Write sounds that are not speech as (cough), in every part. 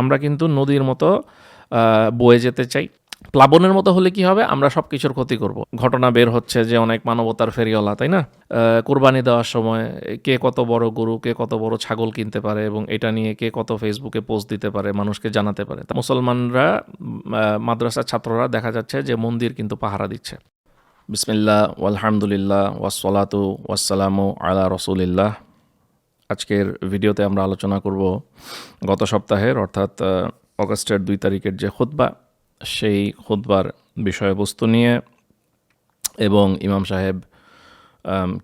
আমরা কিন্তু নদীর মতো বয়ে যেতে চাই। প্লাবনের মতো হলে কি হবে? আমরা সব কিছুর ক্ষতি করব। ঘটনা বের হচ্ছে যে অনেক মানবতার ফেরিওয়ালা, তাই না? কোরবানি দেওয়ার সময় কে কত বড় গরু, কে কত বড় ছাগল কিনতে পারে এবং এটা নিয়ে কে কত ফেসবুকে পোস্ট দিতে পারে, মানুষকে জানাতে পারে। মুসলমানরা মাদ্রাসার ছাত্ররা দেখা যাচ্ছে যে মন্দির কিন্তু পাহারা দিচ্ছে। বিসমিল্লাহ আলহামদুলিল্লাহ ওয়াসলাতু ওয়াসালামু আলা রসুলিল্লাহ। আজকের ভিডিওতে আমরা আলোচনা করব গত সপ্তাহের, অর্থাৎ অগস্টের দুই তারিখের যে খুতবা, সেই খুতবার বিষয়বস্তু নিয়ে এবং ইমাম সাহেব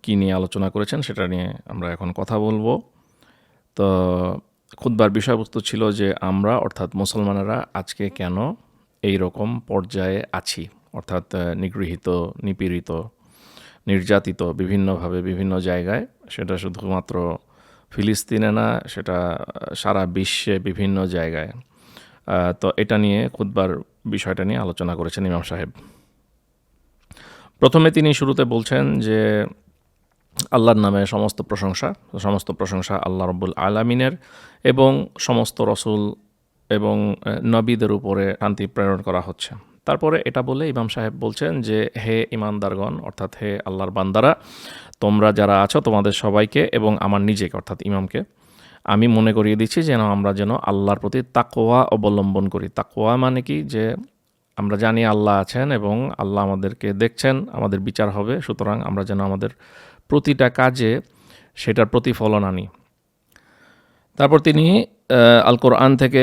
কি নিয়ে আলোচনা করেছেন সেটা নিয়ে আমরা এখন কথা বলব। তো খুতবার বিষয়বস্তু ছিল যে আমরা, অর্থাৎ মুসলমানেরা আজকে কেন এই রকম পর্যায়ে আছি, অর্থাৎ নিগৃহীত, নিপীড়িত, নির্যাতিত, বিভিন্নভাবে বিভিন্ন জায়গায়, সেটা শুধুমাত্র ফিলিস্তিনে না, সেটা সারা বিশ্বে বিভিন্ন জায়গায়। তো এটা নিয়ে খুতবার বিষয়টা নিয়ে আলোচনা করেছেন ইমাম সাহেব। প্রথমে তিনি শুরুতে বলছেন যে, আল্লাহর নামে সমস্ত প্রশংসা সমস্ত প্রশংসা আল্লাহ রব্বুল আলামিনের এবং সমস্ত রসুল এবং নবীদের উপরে শান্তি প্রেরণ করা হচ্ছে। তারপরে এটা বলে ইমাম সাহেব বলছেন যে, হে ইমানদারগণ, অর্থাৎ হে আল্লাহর বান্দারা তোমরা যারা আছো, তোমাদের সবাইকে এবং আমার নিজেকে, অর্থাৎ ইমামকে, আমি মনে করিয়ে দিচ্ছি যেন আমরা যেন আল্লাহর প্রতি তাকোয়া অবলম্বন করি। তাকোয়া মানে কি? যে আমরা জানি আল্লাহ আছেন এবং আল্লাহ আমাদেরকে দেখছেন, আমাদের বিচার হবে, সুতরাং আমরা যেন আমাদের প্রতিটা কাজে সেটার প্রতিফলন আনি। তারপর তিনি আল কোরআন থেকে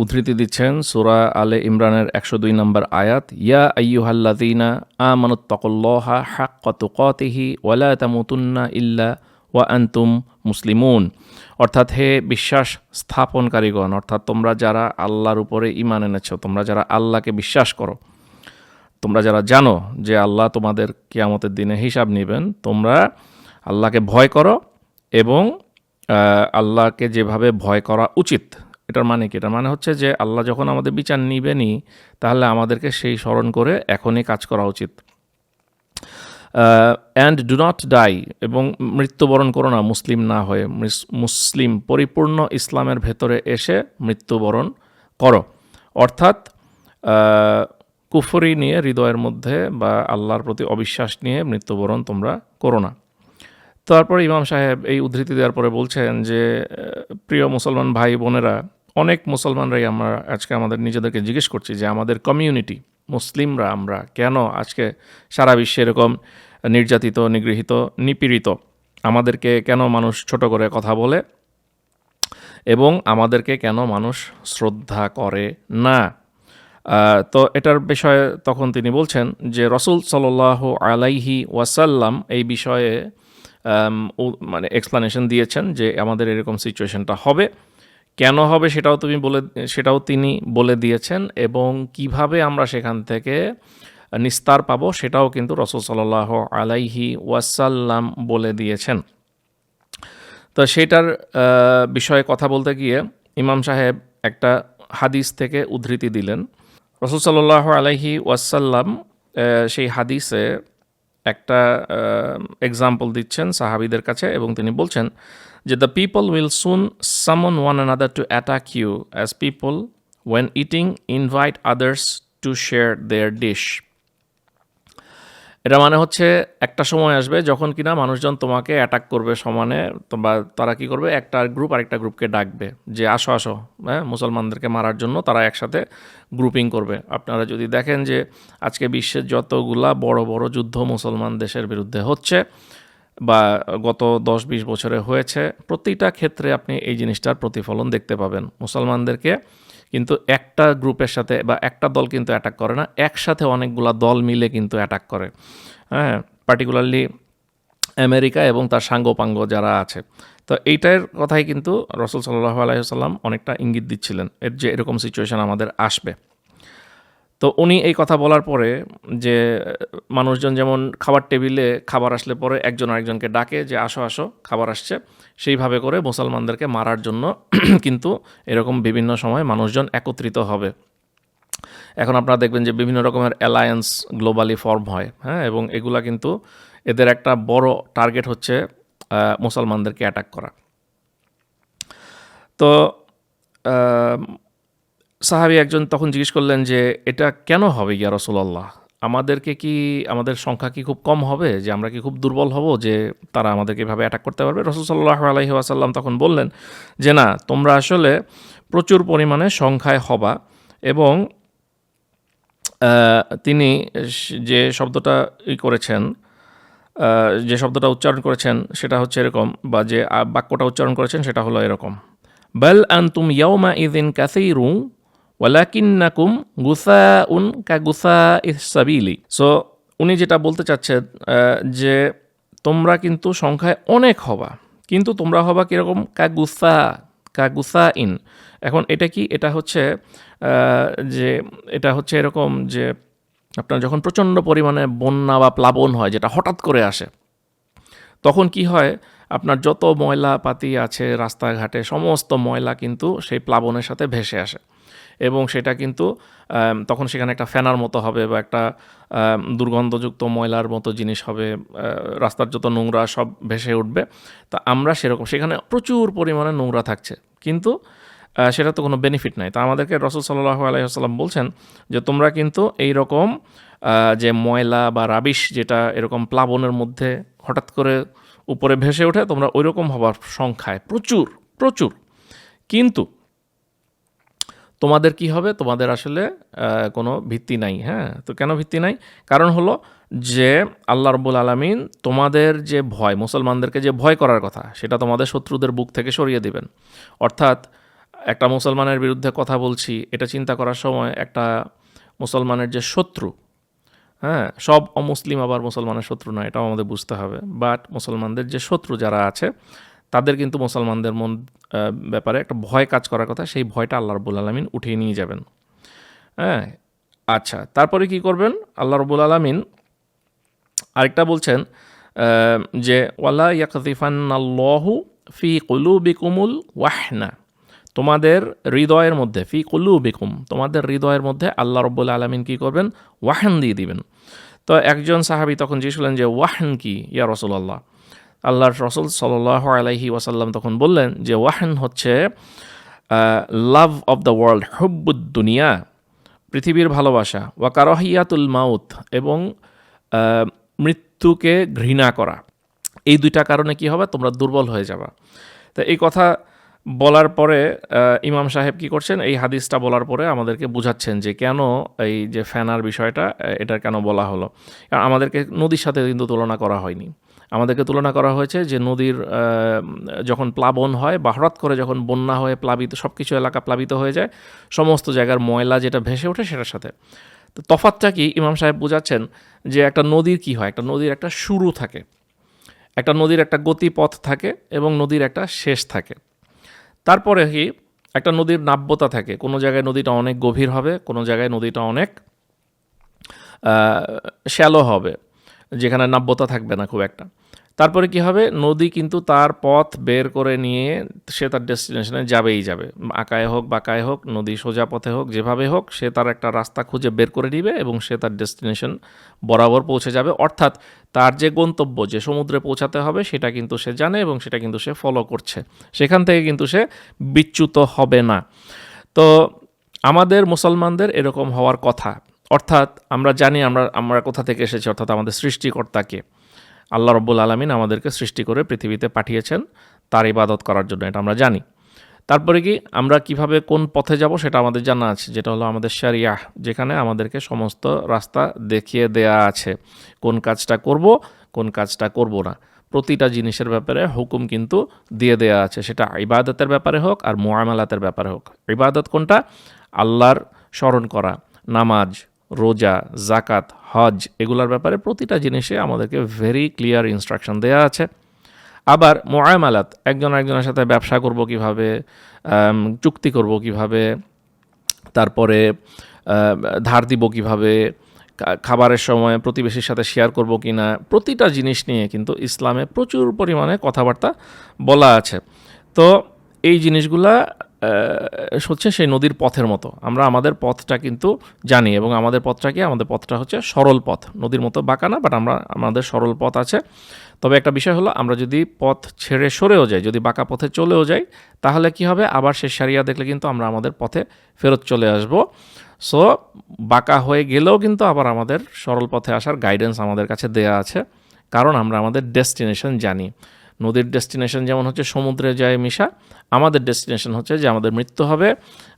উদ্ধৃতি দিচ্ছেন সুরা আলে ইমরানের একশো দুই নম্বর আয়াত, ইয়া আইয়ুহাল্লাদিনা আমানুত্তাকুল্লাহা হাক্কা তুকাতিহি ওয়ালা তামুতুন্না ইল্লা ওয়া আনতুম মুসলিমুন। অর্থাৎ হে বিশ্বাস স্থাপনকারীগণ, অর্থাৎ তোমরা যারা আল্লাহর উপরে ইমান এনেছো, তোমরা যারা আল্লাহকে বিশ্বাস করো, তোমরা যারা জানো যে আল্লাহ তোমাদের কেয়ামতের দিনে হিসাব নেবেন, তোমরা আল্লাহকে ভয় করো এবং আল্লাহকে যেভাবে ভয় করা উচিত। এটার মানে কি? এটার মানে হচ্ছে যে আল্লাহ যখন আমাদের বিচার নিবেনি তাহলে আমাদেরকে সেই স্মরণ করে এখনই কাজ করা উচিত। অ্যান্ড ডু নট ডাই এবং মৃত্যুবরণ করো না, মুসলিম না হয়ে, মুস- মুসলিম পরিপূর্ণ ইসলামের ভেতরে এসে মৃত্যুবরণ করো। অর্থাৎ কুফরি নিয়ে, হৃদয়ের মধ্যে বা আল্লাহর প্রতি অবিশ্বাস নিয়ে মৃত্যুবরণ তোমরা করো না। তারপর ইমাম সাহেব এই উদ্ধৃতি দেওয়ার পরে বলছেন যে প্রিয় মুসলমান ভাই বোনেরা অনেক মুসলমানরাই আমরা আজকে আমাদের নিজেদেরকে জিজ্ঞেস করছি যে আমাদের কমিউনিটি মুসলিমরা আমরা কেন আজকে সারা বিশ্বে এরকম নির্যাতিত, নিগৃহীত, নিপীড়িত? আমাদেরকে কেন মানুষ ছোট করে কথা বলে? এবং আমাদেরকে কেন মানুষ শ্রদ্ধা করে না? তো এটার বিষয়ে তখন তিনি বলছেন যে রসুল সাল্লাহ আলাইহি ওয়াসাল্লাম এই বিষয়ে মানে এক্সপ্লানেশন দিয়েছেন যে আমাদের এরকম সিচুয়েশনটা হবে। কেন হবে সেটাও তুমি বলে, সেটাও তিনি বলে দিয়েছেন এবং কীভাবে আমরা সেখান থেকে নিস্তার পাবো সেটাও কিন্তু রসুল সাল্লাহ আলাইহি ওয়াসাল্লাম বলে দিয়েছেন। তো সেটার বিষয়ে কথা বলতে গিয়ে ইমাম সাহেব একটা হাদিস থেকে উদ্ধৃতি দিলেন। রসুল সাল্লাহ আলাইহি ওয়াসাল্লাম সেই হাদিসে একটা এক্সাম্পল দিচ্ছেন সাহাবিদের কাছে এবং তিনি বলছেন যে the people will soon summon one another to attack you as people when eating invite others to share their dish এটা মানে হচ্ছে একটা সময় আসবে যখন কিনা মানুষজন তোমাকে অ্যাটাক করবে সমানে বা তারা কি করবে? একটা গ্রুপ আরেকটা গ্রুপকে ডাকবে যে আসো আসো হ্যাঁ মুসলমানদেরকে মারার জন্য তারা একসাথে গ্রুপিং করবে। আপনারা যদি দেখেন যে আজকে বিশ্বের যতগুলা বড় বড় যুদ্ধ মুসলমান দেশের বিরুদ্ধে হচ্ছে বা গত দশ বিশ বছরে হয়েছে, প্রতিটা ক্ষেত্রে আপনি এই জিনিসটার প্রতিফলন দেখতে পাবেন। মুসলমানদেরকে কিন্তু একটা গ্রুপের সাথে বা একটা দল কিন্তু অ্যাটাক করে না, একসাথে অনেকগুলা দল মিলে কিন্তু অ্যাটাক করে। হ্যাঁ পার্টিকুলারলি আমেরিকা এবং তার সাঙ্গপাঙ্গ যারা আছে। তো এইটার কথাই কিন্তু রসুল সাল্লাহ আলাইসাল্লাম অনেকটা ইঙ্গিত দিচ্ছিলেন, এর যে এরকম সিচুয়েশন আমাদের আসবে। তো উনি এই কথা বলার পরে যে, মানুষজন যেমন খাবার টেবিলে খাবার আসলে পরে একজন আরেকজনকে ডাকে যে, আসো আসো, খাবার আসছে। সেইভাবে করে মুসলমানদেরকে মারার জন্য (clears throat) কিন্তু এরকম বিভিন্ন সময় মানুষজন একত্রিত হবে। এখন আপনারা দেখবেন যে, বিভিন্ন রকমের অ্যালায়েন্স গ্লোবালি ফর্ম হয় হ্যাঁ? এবং এগুলা কিন্তু এদের একটা বড় টার্গেট হচ্ছে মুসলমানদেরকে অ্যাটাক করা। তো সাহাবি একজন তখন জিজ্ঞেস করলেন যে, এটা কেন হবে ইয়া রসুল্লাহ আমাদেরকে কি, আমাদের সংখ্যা কি খুব কম হবে? যে আমরা কি খুব দুর্বল হব যে তারা আমাদেরকে এভাবে অ্যাটাক করতে পারবে? রসুল সাল্লাহ আলহি আসাল্লাম তখন বললেন যে, না, তোমরা আসলে প্রচুর পরিমাণে সংখ্যায় হবা এবং তিনি যে শব্দটা ই করেছেন যে শব্দটা উচ্চারণ করেছেন সেটা হচ্ছে এরকম বা যে বাক্যটা উচ্চারণ করেছেন সেটা হলো এরকম। বেল আন্তুম ইয়াউমা ইদিন কাসিরু ওয়ালাকিন্নাকুম গুসা উন কা গুসা ইসাবিলি সো উনি যেটা বলতে চাচ্ছেন যে তোমরা কিন্তু সংখ্যায় অনেক হবা, কিন্তু তোমরা হবা কীরকম? কা গুসা কা গুসা ইন এখন এটা কি? এটা হচ্ছে যে এটা হচ্ছে এরকম যে আপনার যখন প্রচণ্ড পরিমাণে বন্যা বা প্লাবন হয়, যেটা হঠাৎ করে আসে, তখন কি হয়? আপনার যত ময়লা পাতি আছে রাস্তাঘাটে, সমস্ত ময়লা কিন্তু সেই প্লাবনের সাথে ভেসে আসে। এবং সেটা কিন্তু তখন সেখানে একটা ফ্যানার মতো হবে বা একটা দুর্গন্ধযুক্ত ময়লার মতো জিনিস হবে রাস্তার যত নোংরা সব ভেসে উঠবে। তা আমরা সেরকম, সেখানে প্রচুর পরিমাণে নোংরা থাকছে। কিন্তু সেটা তো কোনো বেনিফিট নাই। তা আমাদেরকে রসুল সাল্লাহ আলাইসাল্লাম বলছেন যে, তোমরা কিন্তু এই রকম যে ময়লা বা রাবিশ যেটা এরকম প্লাবনের মধ্যে হঠাৎ করে উপরে ভেসে ওঠে, তোমরা ওই রকম হবার সংখ্যায় প্রচুর প্রচুর। কিন্তু তোমাদের কি হবে? তোমাদের আসলে কোনো ভিত্তি নাই হ্যাঁ? তো কেন ভিত্তি নাই? কারণ হলো যে আল্লাহ রব্বুল আলমিন তোমাদের যে ভয়, মুসলমানদেরকে যে ভয় করার কথা, সেটা তোমাদের শত্রুদের বুক থেকে সরিয়ে দিবেন। অর্থাৎ একটা মুসলমানের বিরুদ্ধে কথা বলছি, এটা চিন্তা করার সময় একটা মুসলমানের যে শত্রু হ্যাঁ? সব অমুসলিম আবার মুসলমানের শত্রু নয়, এটাও আমাদের বুঝতে হবে। বাট মুসলমানদের যে শত্রু যারা আছে তাদের কিন্তু মুসলমানদের মন ব্যাপারে একটা ভয় কাজ করার কথা, সেই ভয়টা আল্লাহ রবুল আলমিন উঠিয়ে নিয়ে যাবেন। হ্যাঁ? আচ্ছা তারপরে কি করবেন? আল্লাহ রবুল আলমিন আরেকটা বলছেন যে, ওয়ালা ইয়াকিফান্নাল্লাহু ফি কুলুবিকুমুল ওয়াহনা। তোমাদের হৃদয়ের মধ্যে, ফি কুলুবিকুম, তোমাদের হৃদয়ের মধ্যে আল্লাহ রব্বুল আলমিন কি করবেন? ওয়াহান দিয়ে দিবেন। তো একজন সাহাবি তখন জিজ্ঞেস করলেন যে, ওয়াহান কি, ইয়া রসুল্লাহ আল্লাহর রসুল সাল্লাহ আলাইহি ওয়াসাল্লাম তখন বললেন যে, ওয়াহান হচ্ছে লাভ অফ দ্য ওয়ার্ল্ড হুব্বুদ দুনিয়া, পৃথিবীর ভালোবাসা ওয়াকারহিয়াতুল মাউত, এবং মৃত্যুকে ঘৃণা করা। এই দুইটা কারণে কি হবে? তোমরা দুর্বল হয়ে যাবা। তো এই কথা বলার পরে ইমাম সাহেব কি করছেন? এই হাদিসটা বলার পরে আমাদেরকে বুঝাচ্ছেন যে, কেন এই যে ফ্যানার বিষয়টা এটা কেন বলা হলো? আমাদেরকে নদীর সাথে কিন্তু তুলনা করা হয়নি। আমাদেরকে তুলনা করা হয়েছে যে নদীর যখন প্লাবন হয় বা হঠাৎ করে যখন বন্যা হয়ে প্লাবিত সব কিছু এলাকা প্লাবিত হয়ে যায়, সমস্ত জায়গার ময়লা যেটা ভেসে ওঠে সেটার সাথে। তো তফাতটা কি? ইমাম সাহেব বোঝাচ্ছেন যে একটা নদীর কি হয়? একটা নদীর একটা শুরু থাকে, একটা নদীর একটা গতিপথ থাকে এবং নদীর একটা শেষ থাকে। তারপরে কি? একটা নদীর নাব্যতা থাকে, কোনো জায়গায় নদীটা অনেক গভীর হবে, কোনো জায়গায় নদীটা অনেক শ্যালো হবে। যেখানে নাব্যতা থাকবে না খুব একটা। তারপরে কি হবে? নদী কিন্তু তার পথ বের করে নিয়ে সে তার ডেস্টিনেশনে যাবেই যাবে। আঁকায় হোক বাঁকায় হোক, নদী সোজা পথে হোক, যেভাবে হোক, সে তার একটা রাস্তা খুঁজে বের করে নিবে এবং সে তার ডেস্টিনেশন বরাবর পৌঁছে যাবে। অর্থাৎ তার যে গন্তব্য, যে সমুদ্রে পৌঁছাতে হবে, সেটা কিন্তু সে জানে এবং সেটা কিন্তু সে ফলো করছে। সেখান থেকে কিন্তু সে বিচ্যুত হবে না। তো আমাদের মুসলমানদের এরকম হওয়ার কথা। অর্থাৎ আমরা জানি আমরা আমরা কোথা থেকে এসেছি, অর্থাৎ আমাদের সৃষ্টিকর্তাকে। আল্লাহ রব্বুল আলমিন আমাদেরকে সৃষ্টি করে পৃথিবীতে পাঠিয়েছেন, তার ইবাদত করার জন্য, এটা আমরা জানি। তারপরে কি, আমরা কীভাবে কোন পথে যাব সেটা আমাদের জানা আছে, যেটা হলো আমাদের শারিয়া, যেখানে আমাদেরকে সমস্ত রাস্তা দেখিয়ে দেয়া আছে। কোন কাজটা করব, কোন কাজটা করব না। প্রতিটা জিনিসের ব্যাপারে হুকুম কিন্তু দিয়ে দেয়া আছে, সেটা ইবাদতের ব্যাপারে হোক আর মোয়ামালাতের ব্যাপারে হোক। ইবাদত কোনটা? আল্লাহর স্মরণ করা, নামাজ রোজা জাকাত হজ এগুলোর ব্যাপারে প্রতিটা জিনিসে আমাদেরকে ভেরি ক্লিয়ার ইনস্ট্রাকশন দেওয়া আছে। আবার মোয়ামালাত একজন একজনের সাথে ব্যবসা করব কীভাবে চুক্তি করব কীভাবে, তারপরে ধার দিব কীভাবে খাবারের সময় প্রতিবেশীর সাথে শেয়ার করব কি না প্রতিটা জিনিস নিয়ে কিন্তু ইসলামে প্রচুর পরিমাণে কথাবার্তা বলা আছে। তো এই জিনিসগুলা হচ্ছে সেই নদীর পথের মতো। আমরা আমাদের পথটা কিন্তু জানি এবং আমাদের পথটা কি? আমাদের পথটা হচ্ছে সরল পথ। নদীর মতো বাঁকা না বাট আমরা, আমাদের সরল পথ আছে। তবে একটা বিষয় হলো, আমরা যদি পথ ছেড়ে সরেও যাই, যদি বাঁকা পথে চলেও যাই, তাহলে কি হবে? আবার সে সারিয়া দেখলে কিন্তু আমরা আমাদের পথে ফেরত চলে আসব। সো বাঁকা হয়ে গেলেও কিন্তু আবার আমাদের সরল পথে আসার গাইডেন্স আমাদের কাছে দেয়া আছে। কারণ আমরা আমাদের ডেস্টিনেশন জানি। নদীর ডেস্টিনেশন যেমন হচ্ছে সমুদ্রে যায় মিশা, আমাদের ডেস্টিনেশন হচ্ছে যে আমাদের মৃত্যু হবে,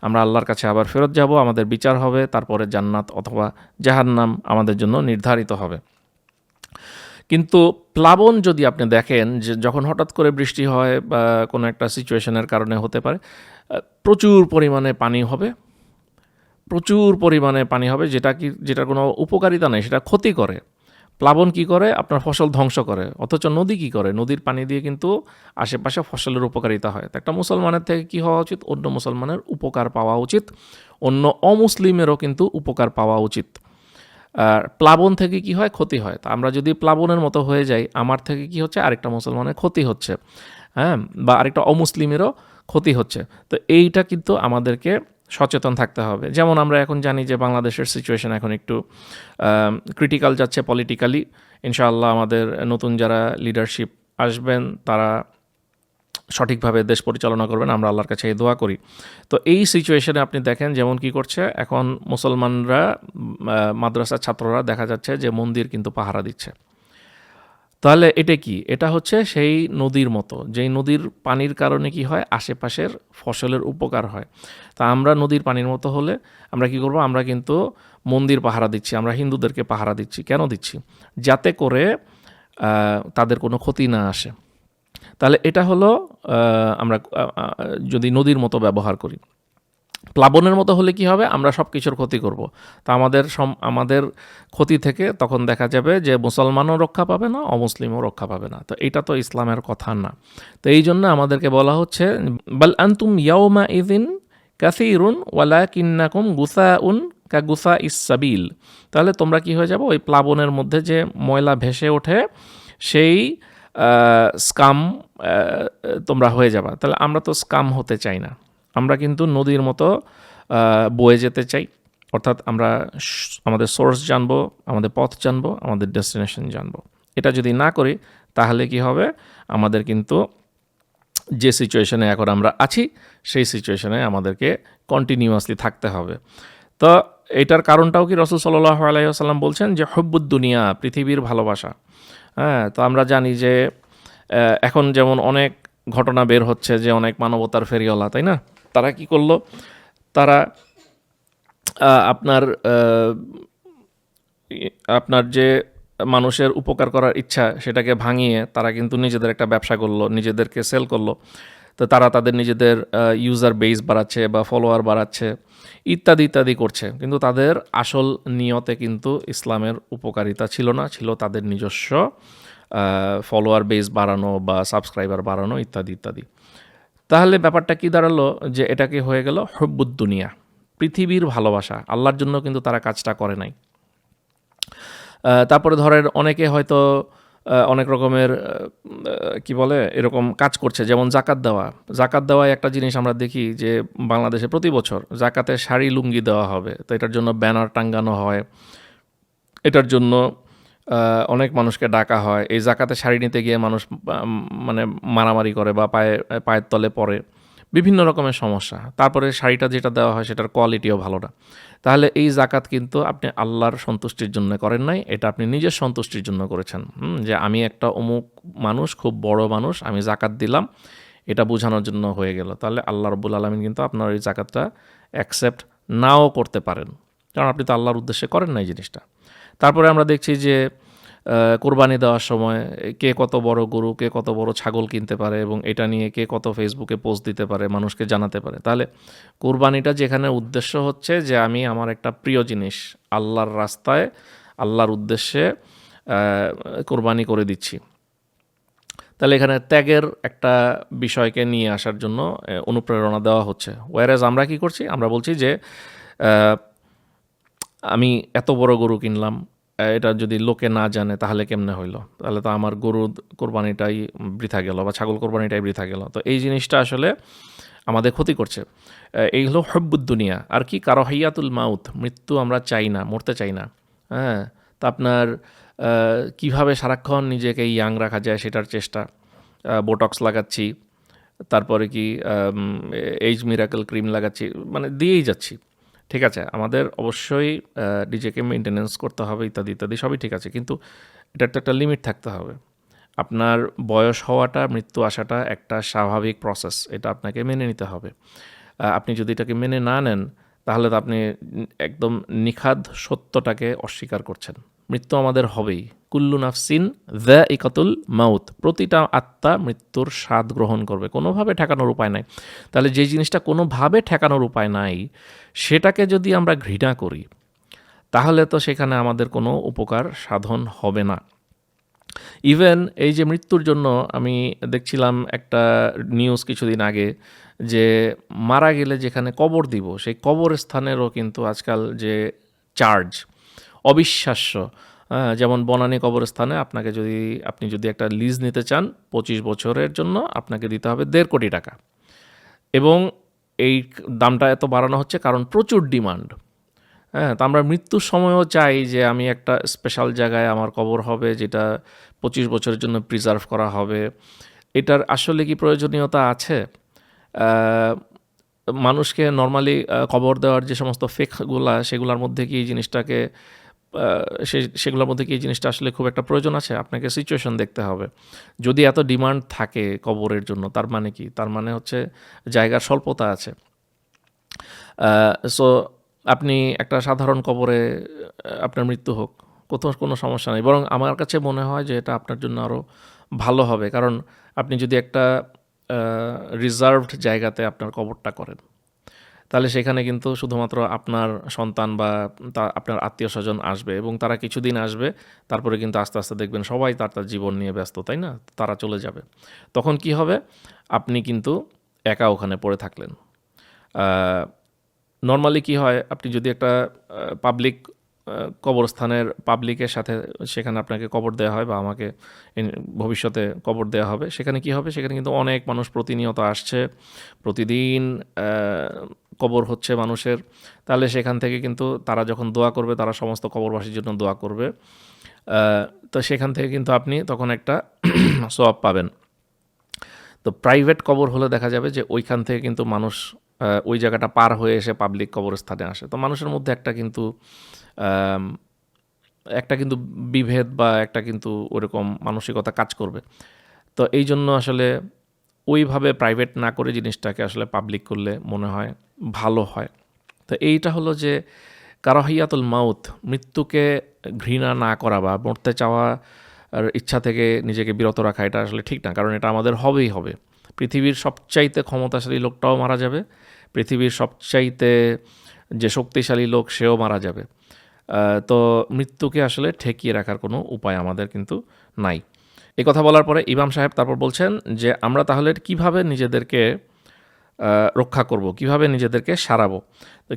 আমরা আল্লাহর কাছে আবার ফেরত যাব, আমাদের বিচার হবে, তারপরে জান্নাত অথবা জাহান্নাম আমাদের জন্য নির্ধারিত হবে। কিন্তু প্লাবন যদি আপনি দেখেন যে যখন হঠাৎ করে বৃষ্টি হয় বা কোনো একটা সিচুয়েশনের কারণে হতে পারে, প্রচুর পরিমাণে পানি হবে, প্রচুর পরিমাণে পানি হবে, যেটা কি, যেটার কোনো উপকারিতা নেই, সেটা ক্ষতি করে। প্লাবন কি করে? আপনার ফসল ধ্বংস করে। অথচ নদী কি করে? নদীর পানি দিয়ে কিন্তু আশেপাশে ফসলের উপকারিতা হয়। তো একটা মুসলমানের থেকে কি হওয়া উচিত? অন্য মুসলমানের উপকার পাওয়া উচিত। অন্য অমুসলিমেরও কিন্তু উপকার পাওয়া উচিত। আর প্লাবন থেকে কি হয়? ক্ষতি হয়। তা আমরা যদি প্লাবনের মতো হয়ে যাই, আমার থেকে কি হচ্ছে? আরেকটা মুসলমানের ক্ষতি হচ্ছে। হ্যাঁ? বা আরেকটা অমুসলিমেরও ক্ষতি হচ্ছে। তো এইটা কিন্তু আমাদেরকে সচেতন থাকতে হবে। যেমন আমরা এখন জানি যে বাংলাদেশের সিচুয়েশন এখন একটু ক্রিটিক্যাল যাচ্ছে পলিটিক্যালি ইনশাআল্লাহ আমাদের নতুন যারা লিডারশিপ আসবেন, তারা সঠিকভাবে দেশ পরিচালনা করবেন। আমরা আল্লাহর কাছে এই দোয়া করি। তো এই সিচুয়েশনে আপনি দেখেন যেমন কি করছে, এখন মুসলমানরা মাদ্রাসার ছাত্ররা দেখা যাচ্ছে যে মন্দির কিন্তু পাহারা দিচ্ছে। তাহলে এটা কি? এটা হচ্ছে সেই নদীর মতো। যেই নদীর পানির কারণে কি হয়? আশেপাশের ফসলের উপকার হয়। তা আমরা নদীর পানির মতো হলে আমরা কি করব? আমরা কিন্তু মন্দির পাহারা দিচ্ছি, আমরা হিন্দুদেরকে পাহারা দিচ্ছি। কেন দিচ্ছি? যাতে করে তাদের কোনো ক্ষতি না আসে। তাহলে এটা হলো আমরা যদি নদীর মতো ব্যবহার করি। প্লাবনের মতো হলে কি হবে? আমরা সব কিছুর ক্ষতি করব। তা আমাদের সম, আমাদের ক্ষতি থেকে তখন দেখা যাবে যে মুসলমানও রক্ষা পাবে না, অমুসলিমও রক্ষা পাবে না। তো এটা তো ইসলামের কথা না। তো এই জন্য আমাদেরকে বলা হচ্ছে, বাল আন্তুম ইয়াউমা ইদিন কাসিরুন ওয়ালা কিন্নাকুম গুসা উন কা গুসা ইসাবিল তাহলে তোমরা কি হয়ে যাব? ওই প্লাবনের মধ্যে যে ময়লা ভেসে ওঠে, সেই স্কাম তোমরা হয়ে যাবা। তাহলে আমরা তো স্কাম হতে চাই না। আমরা কিন্তু নদীর মতো বয়ে যেতে চাই। অর্থাৎ আমরা আমাদের সোর্স জানব, আমাদের পথ জানব, আমাদের ডেস্টিনেশন জানব। এটা যদি না করি, তাহলে কি হবে? আমাদের কিন্তু যে সিচুয়েশনে এখন আমরা আছি, সেই সিচুয়েশনে আমাদেরকে কন্টিনিউয়াসলি থাকতে হবে। তো এটার কারণটাও কি রসুল সাল্লাহ আলাইসাল্লাম বলছেন যে হব্বুদ্দুনিয়া পৃথিবীর ভালোবাসা হ্যাঁ তো আমরা জানি যে এখন যেমন অনেক ঘটনা বের হচ্ছে যে, অনেক মানবতার ফেরিওয়ালা, তাই না? তারা কি করল? তারা আপনার আপনার যে মানুষের উপকার করার ইচ্ছা সেটাকে ভাঙিয়ে তারা কিন্তু নিজেদের একটা ব্যবসা করল, নিজেদেরকে সেল করল। তো তারা তাদের নিজেদের ইউজার বেস বাড়াচ্ছে বা ফলোয়ার বাড়াচ্ছে, ইত্যাদি ইত্যাদি করছে। কিন্তু তাদের আসল নিয়তে কিন্তু ইসলামের উপকারিতা ছিল না, ছিল তাদের নিজস্ব ফলোয়ার বেস বাড়ানো বা সাবস্ক্রাইবার বাড়ানো, ইত্যাদি ইত্যাদি। তাহলে ব্যাপারটা কি দাঁড়াল যে এটাকে হয়ে গেল হব্বুদ্দুনিয়া পৃথিবীর ভালোবাসা, আল্লাহর জন্য কিন্তু তারা কাজটা করে নাই। তারপরে ধরেন অনেকে হয়তো অনেক রকমের কি বলে, এরকম কাজ করছে, যেমন জাকাত দেওয়া। জাকাত দেওয়ায় একটা জিনিস আমরা দেখি যে বাংলাদেশে প্রতি বছর জাকাতে শাড়ি লুঙ্গি দেওয়া হবে। তো এটার জন্য ব্যানার টাঙ্গানো হয়। এটার জন্য অনেক মানুষকে ডাকা হয়। এই জাকাতে শাড়ি নিতে গিয়ে মানুষ মানে মারামারি করে বা পায়ে, পায়ের তলে পড়ে। বিভিন্ন রকমের সমস্যা। তারপরে শাড়িটা যেটা দেওয়া হয় সেটার কোয়ালিটিও ভালো না। তাহলে এই জাকাত কিন্তু আপনি আল্লাহর সন্তুষ্টির জন্য করেন নাই, এটা আপনি নিজের সন্তুষ্টির জন্য করেছেন। যে আমি একটা অমুক মানুষ, খুব বড় মানুষ, আমি জাকাত দিলাম, এটা বোঝানোর জন্য হয়ে গেল। তাহলে আল্লাহ রব্বুল আলমিন কিন্তু আপনার এই জাকাতটা অ্যাকসেপ্ট নাও করতে পারেন। কারণ আপনি তো আল্লাহর উদ্দেশ্যে করেন না এই জিনিসটা। তারপরে আমরা দেখছি যে কোরবানি দেওয়ার সময় কে কত বড় গরু, কে কত বড় ছাগল কিনতে পারে এবং এটা নিয়ে কে কত ফেসবুকে পোস্ট দিতে পারে, মানুষকে জানাতে পারে। তাহলে কোরবানিটা যেখানে উদ্দেশ্য হচ্ছে যে, আমি আমার একটা প্রিয় জিনিস আল্লাহর রাস্তায়, আল্লাহর উদ্দেশ্যে কোরবানি করে দিচ্ছি। তাহলে এখানে ত্যাগের একটা বিষয়কে নিয়ে আসার জন্য অনুপ্রেরণা দেওয়া হচ্ছে। ওয়ারেজ আমরা কি করছি? আমরা বলছি যে আমি এত বড় গরু কিনলাম, এটা যদি লোকে না জানে তাহলে কেমনে হইল? তাহলে তো আমার গরু কোরবানিটাই বৃথা গেল বা ছাগল কোরবানিটাই বৃথা গেল। তো এই জিনিসটা আসলে আমাদের ক্ষতি করছে। এই হলো হব্বুদ্দুনিয়া আর কি? কারও হাইয়াতুল মাউথ মৃত্যু আমরা চাই না, মরতে চাই না। হ্যাঁ? তা আপনার কীভাবে সারাক্ষণ নিজেকে ইয়াং রাখা যায় সেটার চেষ্টা। বোটক্স লাগাচ্ছি, তারপরে কি এইজ মিরাকেল ক্রিম লাগাচ্ছি মানে দিয়েই যাচ্ছি। ঠিক আছে, আমাদের অবশ্যই নিজেকে মেনটেনেন্স করতে হবে, ইত্যাদি ইত্যাদি, সবই ঠিক আছে, কিন্তু এটার তো একটা লিমিট থাকতে হবে। আপনার বয়স হওয়াটা, মৃত্যু আসাটা একটা স্বাভাবিক প্রসেস এটা আপনাকে মেনে নিতে হবে। আপনি যদি এটাকে মেনে না নেন, তাহলে তো আপনি একদম নিখাদ সত্যটাকে অস্বীকার করছেন। মৃত্যু আমাদের হবেই। কুল্লু নাফসিন দ্য ইকাতুল মাউত। প্রতিটা আত্মা মৃত্যুর স্বাদ গ্রহণ করবে। কোনোভাবে ঠেকানোর উপায় নাই। তাহলে যে জিনিসটা কোনোভাবে ঠেকানোর উপায় নাই, সেটাকে যদি আমরা ঘৃণা করি, তাহলে তো সেখানে আমাদের কোনো উপকার সাধন হবে না। ইভেন এই যে মৃত্যুর জন্য আমি দেখছিলাম একটা নিউজ কিছুদিন আগে যে মারা গেলে যেখানে কবর দিব, সেই কবর স্থানেরও কিন্তু আজকাল যে চার্জ অবিশ্বাস্য। যেমন বনানী কবরস্থানে আপনাকে যদি, আপনি যদি একটা লিজ নিতে চান, পঁচিশ বছরের জন্য আপনাকে দিতে হবে দেড় কোটি টাকা। এবং এই দামটা এত বাড়ানো হচ্ছে কারণ প্রচুর ডিমান্ড হ্যাঁ তো আমরা মৃত্যুর সময়ও চাই যে আমি একটা স্পেশাল জায়গায় আমার কবর হবে যেটা পঁচিশ বছরের জন্য প্রিজার্ভ করা হবে। এটার আসলে কি প্রয়োজনীয়তা আছে? মানুষকে নর্মালি কবর দেওয়ার যে সমস্ত ফেকগুলা, সেগুলোর মধ্যে কি জিনিসটাকে সেগুলোর মধ্যে কি এই জিনিসটা আসলে খুব একটা প্রয়োজন আছে? আপনাকে সিচুয়েশন দেখতে হবে। যদি এত ডিমান্ড থাকে কবরের জন্য, তার মানে কি? তার মানে হচ্ছে জায়গার স্বল্পতা আছে। সো আপনি একটা সাধারণ কবরে আপনার মৃত্যু হোক, কোথাও কোনো সমস্যা নেই। বরং আমার কাছে মনে হয় যে এটা আপনার জন্য আরও ভালো হবে। কারণ আপনি যদি একটা রিজার্ভড জায়গাতে আপনার কবরটা করেন তাহলে সেখানে কিন্তু শুধুমাত্র আপনার সন্তান বা আপনার আত্মীয় স্বজন আসবে এবং তারা কিছুদিন আসবে, তারপরে কিন্তু আস্তে আস্তে দেখবেন সবাই তার তার জীবন নিয়ে ব্যস্ত, তাই না? তারা চলে যাবে। তখন কি হবে? আপনি কিন্তু একা ওখানে পড়ে থাকলেন। নর্মালি কি হয়? আপনি যদি একটা পাবলিক কবরস্থানের পাবলিকের সাথে সেখানে আপনাকে কবর দেওয়া হয় বা আমাকে ভবিষ্যতে কবর দেওয়া হবে, সেখানে কি হবে? সেখানে কিন্তু অনেক মানুষ প্রতিনিয়ত আসছে। প্রতিদিন কবর হচ্ছে মানুষের, তাহলে সেখান থেকে কিন্তু তারা যখন দোয়া করবে, তারা সমস্ত কবরবাসীর জন্য দোয়া করবে। তো সেখান থেকে কিন্তু আপনি তখন একটা (clears throat) সোয়াব পাবেন। তো প্রাইভেট কবর হলে দেখা যাবে যে ওইখান থেকে কিন্তু মানুষ ওই জায়গাটা পার হয়ে এসে পাবলিক কবরস্থানে আসে। তো মানুষের মধ্যে একটা কিন্তু একটা কিন্তু বিভেদ বা একটা কিন্তু ওরকম মানসিকতা কাজ করবে। তো এই জন্য আসলে ওইভাবে প্রাইভেট না করে জিনিসটাকে আসলে পাবলিক করলে মনে হয় ভালো হয়। তো এইটা হলো যে কারাহিয়াতুল মাউত, মৃত্যুকে ঘৃণা না করা বা মরতে চাওয়া আর ইচ্ছা থেকে নিজেকে বিরত রাখা, এটা আসলে ঠিক না, কারণ এটা আমাদের হবেই হবে। পৃথিবীর সবচাইতে ক্ষমতাশালী লোকটাও মারা যাবে, পৃথিবীর সবচাইতে যে শক্তিশালী লোক, সেও মারা যাবে। তো মৃত্যুকে আসলে ঠেকিয়ে রাখার কোনো উপায় আমাদের কিন্তু নাই। এই কথা বলার পরে ইমাম সাহেব তারপর বলছেন যে, আমরা তাহলে কীভাবে নিজেদেরকে রক্ষা করব, কীভাবে নিজেদেরকে সারাবো?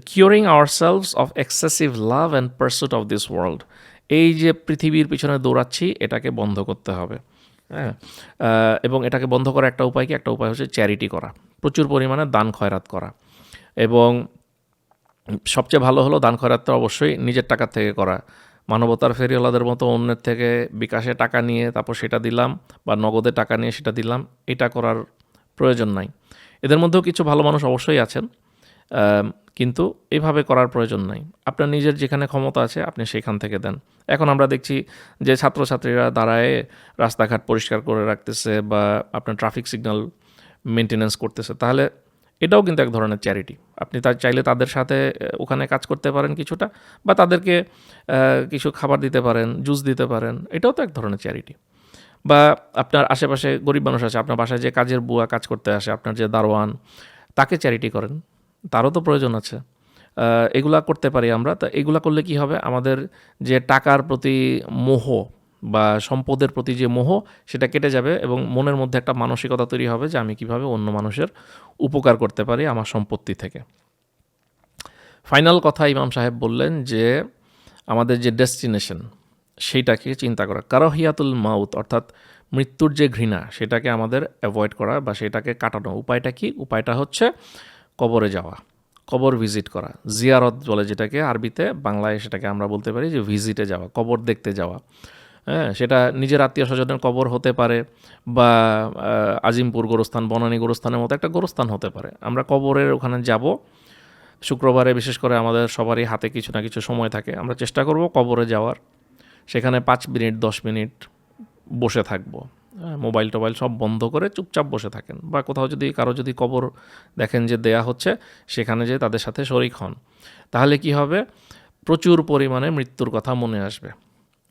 Curing ourselves of excessive love and pursuit of this world এই যে পৃথিবীর পিছনে দৌড়াচ্ছি, এটাকে বন্ধ করতে হবে। হ্যাঁ? এবং এটাকে বন্ধ করার একটা উপায় কি? একটা উপায় হচ্ছে চ্যারিটি করা। প্রচুর পরিমাণে দান খয়রাত করা। এবং সবচেয়ে ভালো হলো দান খয়রাতটা অবশ্যই নিজের টাকার থেকে করা। মানবতার ফেরিওয়ালাদের মতো অন্যের থেকে বিকাশে টাকা নিয়ে তারপর সেটা দিলাম, বা নগদে টাকা নিয়ে সেটা দিলাম, এটা করার প্রয়োজন নাই। এদের মধ্যেও কিছু ভালো মানুষ অবশ্যই আছেন কিন্তু এভাবে করার প্রয়োজন নাই। আপনার নিজের যেখানে ক্ষমতা আছে, আপনি সেখান থেকে দেন। এখন আমরা দেখছি যে ছাত্রছাত্রীরা দাঁড়ায় রাস্তাঘাট পরিষ্কার করে রাখতেছে বা আপনার ট্রাফিক সিগন্যাল মেনটেনেন্স করতেছে। তাহলে এটাও কিন্তু এক ধরনের চ্যারিটি আপনি তার চাইলে তাদের সাথে ওখানে কাজ করতে পারেন কিছুটা বা তাদেরকে কিছু খাবার দিতে পারেন জুস দিতে পারেন। এটাও তো এক ধরনের চ্যারিটি বা আপনার আশেপাশে গরিব মানুষ আছে, আপনার বাসায় যে কাজের বুয়া কাজ করতে আসে, আপনার যে দারোয়ান, তাকে চ্যারিটি করেন। তারও তো প্রয়োজন আছে। এগুলা করতে পারি আমরা। তা এগুলা করলে কি হবে? আমাদের যে টাকার প্রতি মোহ বা সম্পদের প্রতি যে মোহ, সেটা কেটে যাবে এবং মনের মধ্যে একটা মানসিকতা তৈরি হবে যে আমি কীভাবে অন্য মানুষের উপকার করতে পারি আমার সম্পত্তি থেকে। ফাইনাল কথা ইমাম সাহেব বললেন যে আমাদের যে ডেস্টিনেশন সেইটাকে চিন্তা করা। কারহিয়াতুল মাউত, অর্থাৎ মৃত্যুর যে ঘৃণা, সেটাকে আমাদের অ্যাভয়েড করা বা সেটাকে কাটানো। উপায়টা কি? উপায়টা হচ্ছে কবরে যাওয়া, কবর ভিজিট করা। জিয়ারত বলে যেটাকে আরবিতে, বাংলায় সেটাকে আমরা বলতে পারি যে ভিজিটে যাওয়া, কবর দেখতে যাওয়া। হ্যাঁ সেটা নিজের আত্মীয় স্বজনের কবর হতে পারে বা আজিমপুর গোরস্থান, বনানী গোরস্থানের মতো একটা গোরস্থান হতে পারে। আমরা কবরের ওখানে যাব, শুক্রবারে বিশেষ করে আমাদের সবারই হাতে কিছু না কিছু সময় থাকে। আমরা চেষ্টা করব কবরে যাওয়ার। সেখানে পাঁচ মিনিট দশ মিনিট বসে থাকব। হ্যাঁ, মোবাইল টোবাইল সব বন্ধ করে চুপচাপ বসে থাকেন বা কোথাও যদি কারও যদি কবর দেখেন যে দেয়া হচ্ছে সেখানে যে তাদের সাথে শরিক হন। তাহলে কি হবে? প্রচুর পরিমাণে মৃত্যুর কথা মনে আসবে।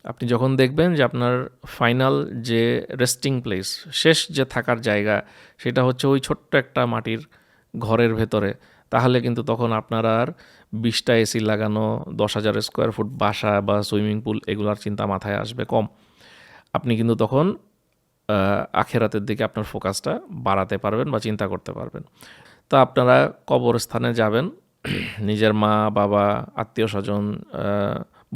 আপনি যখন দেখবেন যে আপনার ফাইনাল যে রেস্টিং প্লেস শেষ যে থাকার জায়গা সেটা হচ্ছে ওই ছোট্ট একটা মাটির ঘরের ভেতরে তাহলে কিন্তু তখন আপনার আর বিশটা এসি লাগানো, দশ হাজার স্কোয়ার ফুট বাসা বা সুইমিং পুল এগুলোর চিন্তা মাথায় আসবে কম। আপনি কিন্তু তখন আখেরাতের দিকে আপনার ফোকাসটা বাড়াতে পারবেন বা চিন্তা করতে পারবেন। তো আপনারা কবরস্থানে যাবেন, নিজের মা, বাবা, আত্মীয় স্বজন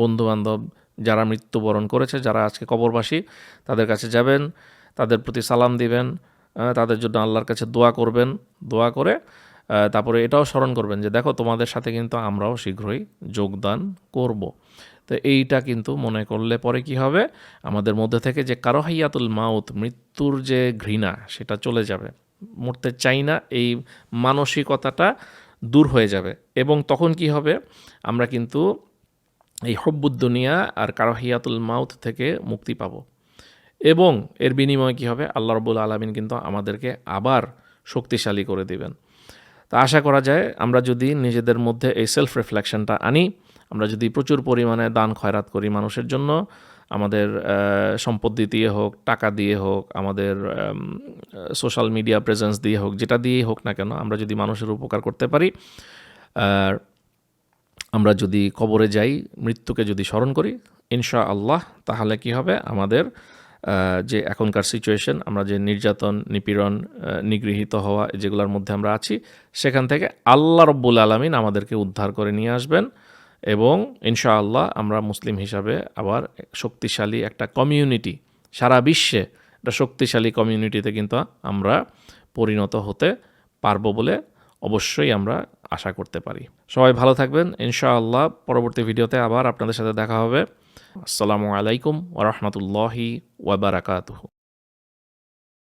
বন্ধু বান্ধব যারা মৃত্যুবরণ করেছে, যারা আজকে কবরবাসী, তাদের কাছে যাবেন, তাদের প্রতি সালাম দিবেন তাদের জন্য আল্লাহর কাছে দোয়া করবেন। দোয়া করে তারপরে এটাও স্মরণ করবেন যে দেখো, তোমাদের সাথে কিন্তু আমরাও শীঘ্রই যোগদান করব। তো এইটা কিন্তু মনে করলে পরে কি হবে? আমাদের মধ্যে থেকে যে কারোহাইয়াতুল মাউত, মৃত্যুর যে ঘৃণা, সেটা চলে যাবে। মরতে চাই না, এই মানসিকতাটা দূর হয়ে যাবে। এবং তখন কি হবে? আমরা কিন্তু এই হব্বুদ্দুনিয়া আর কারোহিয়াতুল মাউত থেকে মুক্তি পাব। এবং এর বিনিময়ে কী হবে? আল্লাহ রবুল আলমিন কিন্তু আমাদেরকে আবার শক্তিশালী করে দিবেন। তা আশা করা যায় আমরা যদি নিজেদের মধ্যে এই সেলফ রিফ্লেকশনটা আনি, আমরা যদি প্রচুর পরিমাণে দান খয়রাত করি মানুষের জন্য, আমাদের সম্পত্তি দিয়ে হোক, টাকা দিয়ে হোক, আমাদের সোশ্যাল মিডিয়া প্রেজেন্স দিয়ে হোক, যেটা দিয়েই হোক না কেন, আমরা যদি মানুষের উপকার করতে পারি, আর আমরা যদি কবরে যাই, মৃত্যুকে যদি স্মরণ করি ইনশা আল্লাহ তাহলে কি হবে? আমাদের যে এখনকার সিচুয়েশন আমরা যে নির্যাতন, নিপীড়ন নিগৃহীত হওয়া যেগুলোর মধ্যে আমরা আছি, সেখান থেকে আল্লাহ রব্বুল আলমিন আমাদেরকে উদ্ধার করে নিয়ে আসবেন এবং ইনশাআল্লাহ আমরা মুসলিম হিসাবে আবার শক্তিশালী একটা কমিউনিটি সারা বিশ্বে একটা শক্তিশালী কমিউনিটিতে কিন্তু আমরা পরিণত হতে পারব বলে অবশ্যই আমরা আশা করতে পারি। সবাই ভালো থাকবেন, ইনশাআল্লাহ পরবর্তী ভিডিওতে আবার আপনাদের সাথে দেখা হবে। আসসালামু আলাইকুম ওরহমতুল্লাহি ওয়াবারাকাতুহু